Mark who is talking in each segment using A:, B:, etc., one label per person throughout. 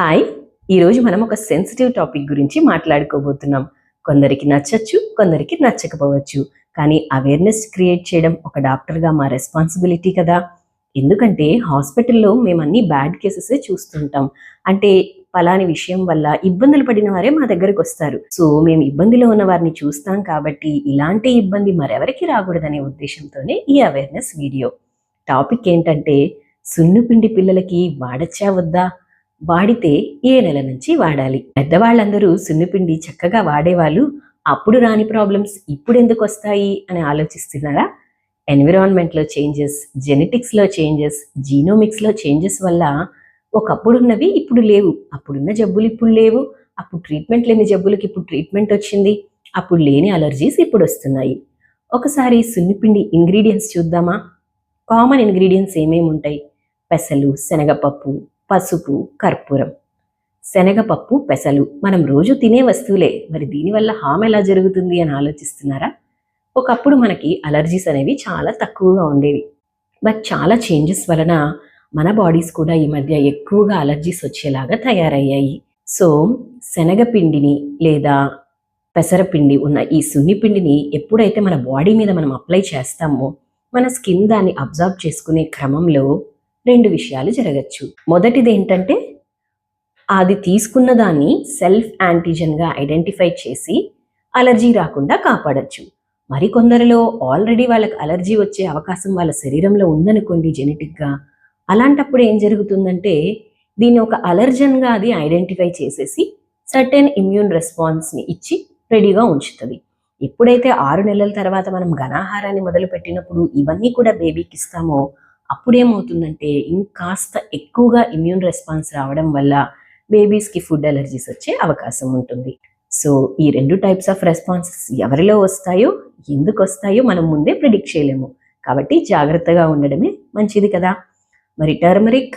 A: Hi ఈరోజు మనం ఒక సెన్సిటివ్ టాపిక్ గురించి మాట్లాడుకోబోతున్నాం. కొందరికి నచ్చచ్చు కొందరికి నచ్చకపోవచ్చు. కానీ అవేర్నెస్ క్రియేట్ చేయడం ఒక డాక్టర్గా మా రెస్పాన్సిబిలిటీ కదా. ఎందుకంటే హాస్పిటల్లో మేము అన్ని బ్యాడ్ కేసెస్ చూస్తుంటాం. అంటే పలాని విషయం వల్ల ఇబ్బందులు పడిన వారే మా దగ్గరకు వస్తారు. సో మేము ఇబ్బందిలో ఉన్న వారిని చూస్తాం కాబట్టి ఇలాంటి ఇబ్బంది మరెవరికి రాకూడదనే ఉద్దేశంతోనే ఈ అవేర్నెస్ వీడియో టాపిక్ ఏంటంటే సున్నుపిండి పిల్లలకి వాడచ్చా వద్దా? వాడితే ఏ నెల నుంచి వాడాలి? పెద్దవాళ్ళందరూ సున్నిపిండి చక్కగా వాడేవాళ్ళు. అప్పుడు రాని ప్రాబ్లమ్స్ ఇప్పుడు ఎందుకు వస్తాయి అని ఆలోచిస్తున్నారా? ఎన్విరాన్మెంట్లో చేంజెస్ జెనెటిక్స్లో చేంజెస్ జీనోమిక్స్లో చేంజెస్ వల్ల ఒకప్పుడున్నవి ఇప్పుడు లేవు. అప్పుడున్న జబ్బులు ఇప్పుడు లేవు. అప్పుడు ట్రీట్మెంట్ లేని జబ్బులకి ఇప్పుడు ట్రీట్మెంట్ వచ్చింది. అప్పుడు లేని అలర్జీస్ ఇప్పుడు వస్తున్నాయి ఒకసారి సున్నిపిండి ఇంగ్రీడియంట్స్ చూద్దామా? కామన్ ఇంగ్రీడియంట్స్ ఏమేమి ఉంటాయి పెసలు శనగపప్పు పసుపు కర్పూరం. శనగపప్పు పెసలు. మనం రోజు తినే వస్తువులే. మరి దీనివల్ల హామ్ ఎలా జరుగుతుంది అని ఆలోచిస్తున్నారా? ఒకప్పుడు మనకి అలర్జీస్ అనేవి చాలా తక్కువగా ఉండేవి. బట్ చాలా చేంజెస్ వలన మన బాడీస్ కూడా ఈ మధ్య ఎక్కువగా అలర్జీస్ వచ్చేలాగా తయారయ్యాయి. సో శనగపిండిని లేదా పెసరపిండి ఉన్న ఈ సున్నిపిండిని ఎప్పుడైతే మన బాడీ మీద మనం అప్లై చేస్తామో మన స్కిన్ దాన్ని అబ్జర్వ్ చేసుకునే క్రమంలో రెండు విషయాలు జరగచ్చు. మొదటిది ఏంటంటే అది తీసుకున్న దాన్ని సెల్ఫ్ యాంటీజెన్గా ఐడెంటిఫై చేసి అలర్జీ రాకుండా కాపాడచ్చు. మరికొందరిలో ఆల్రెడీ వాళ్ళకి అలర్జీ వచ్చే అవకాశం వాళ్ళ శరీరంలో ఉందనుకోండి జెనెటిక్గా అలాంటప్పుడు ఏం జరుగుతుందంటే దీన్ని ఒక అలర్జన్గా అది ఐడెంటిఫై చేసేసి సర్టెన్ ఇమ్యూన్ రెస్పాన్స్ని ఇచ్చి రెడీగా ఉంచుతుంది. ఎప్పుడైతే ఆరు నెలల తర్వాత మనం ఘనాహారాన్ని మొదలు పెట్టినప్పుడు ఇవన్నీ కూడా బేబీకి ఇస్తామో అప్పుడేమవుతుందంటే ఇంకాస్త ఎక్కువగా ఇమ్యూన్ రెస్పాన్స్ రావడం వల్ల బేబీస్కి ఫుడ్ అలర్జీస్ వచ్చే అవకాశం ఉంటుంది. సో ఈ రెండు టైప్స్ ఆఫ్ రెస్పాన్సెస్ ఎవరిలో వస్తాయో ఎందుకు వస్తాయో మనం ముందే ప్రిడిక్ట్ చేయలేము. కాబట్టి జాగ్రత్తగా ఉండడమే మంచిది కదా. మరి టర్మరిక్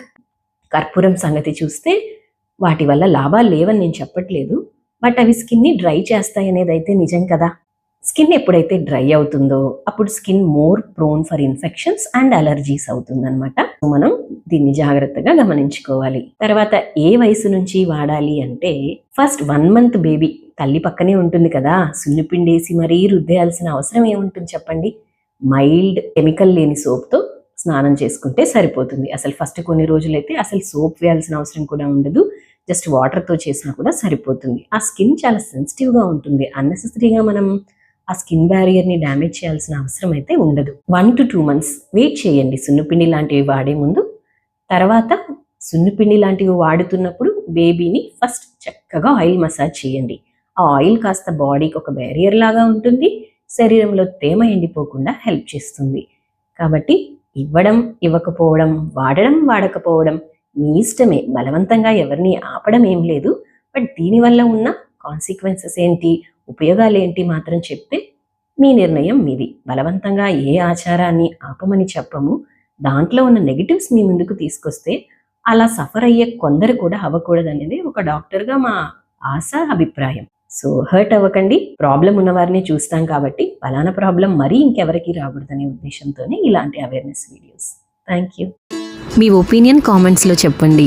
A: కర్పూరం సంగతి చూస్తే వాటి వల్ల లాభాలు లేవని నేను చెప్పట్లేదు. బట్ అవి స్కిన్ని డ్రై చేస్తాయి అనేది అయితే నిజం కదా. స్కిన్ ఎప్పుడైతే డ్రై అవుతుందో అప్పుడు skin more prone for infections and allergies అవుతుందన్నమాట. మనం దీన్ని జాగ్రత్తగా గమనించుకోవాలి. తర్వాత ఏ వయసు నుంచి వాడాలి అంటే ఫస్ట్ వన్ మంత్ బేబీ తల్లి పక్కనే ఉంటుంది కదా సున్నిపిండేసి మరీ రుద్దేయాల్సిన అవసరం ఏముంటుంది చెప్పండి? మైల్డ్ కెమికల్ లేని సోప్తో స్నానం చేసుకుంటే సరిపోతుంది. అసలు ఫస్ట్ కొన్ని రోజులైతే అసలు సోప్ వేయాల్సిన అవసరం కూడా ఉండదు. జస్ట్ వాటర్తో చేసినా కూడా సరిపోతుంది. ఆ స్కిన్ చాలా సెన్సిటివ్గా ఉంటుంది. అన్నెసెసరీగా మనం ఆ స్కిన్ బ్యారియర్ని డ్యామేజ్ చేయాల్సిన అవసరం అయితే ఉండదు. One to two months wait చేయండి. సున్నుపిండి లాంటివి వాడే ముందు. తర్వాత సున్నుపిండి లాంటివి వాడుతున్నప్పుడు బేబీని ఫస్ట్ చక్కగా ఆయిల్ మసాజ్ చేయండి. ఆ ఆయిల్ కాస్త బాడీకి ఒక బ్యారియర్ లాగా ఉంటుంది. శరీరంలో తేమ ఎండిపోకుండా హెల్ప్ చేస్తుంది. కాబట్టి ఇవ్వడం ఇవ్వకపోవడం వాడడం వాడకపోవడం మీ ఇష్టమే. బలవంతంగా ఎవరిని ఆపడం ఏం లేదు. బట్ దీనివల్ల ఉన్న కాన్సిక్వెన్సెస్ ఏంటి? ఉపయోగాలు ఏంటి మాత్రం చెప్తే మీ నిర్ణయం మీది. బలవంతంగా ఏ ఆచారాన్ని ఆపమని చెప్పము దాంట్లో ఉన్న నెగిటివ్స్ మీ ముందుకు తీసుకొస్తే అలా సఫర్ అయ్యే కొందరు కూడా అవ్వకూడదు అనేది ఒక డాక్టర్గా మా ఆశ అభిప్రాయం. సో హర్ట్ అవ్వకండి ప్రాబ్లం ఉన్నవారిని చూస్తాం కాబట్టి ఫలానా ప్రాబ్లం మరీ ఇంకెవరికి రాకూడదనే ఉద్దేశంతోనే ఇలాంటి అవేర్నెస్ వీడియోస్. థ్యాంక్ యూ
B: మీ ఒపీనియన్ కామెంట్స్లో చెప్పండి.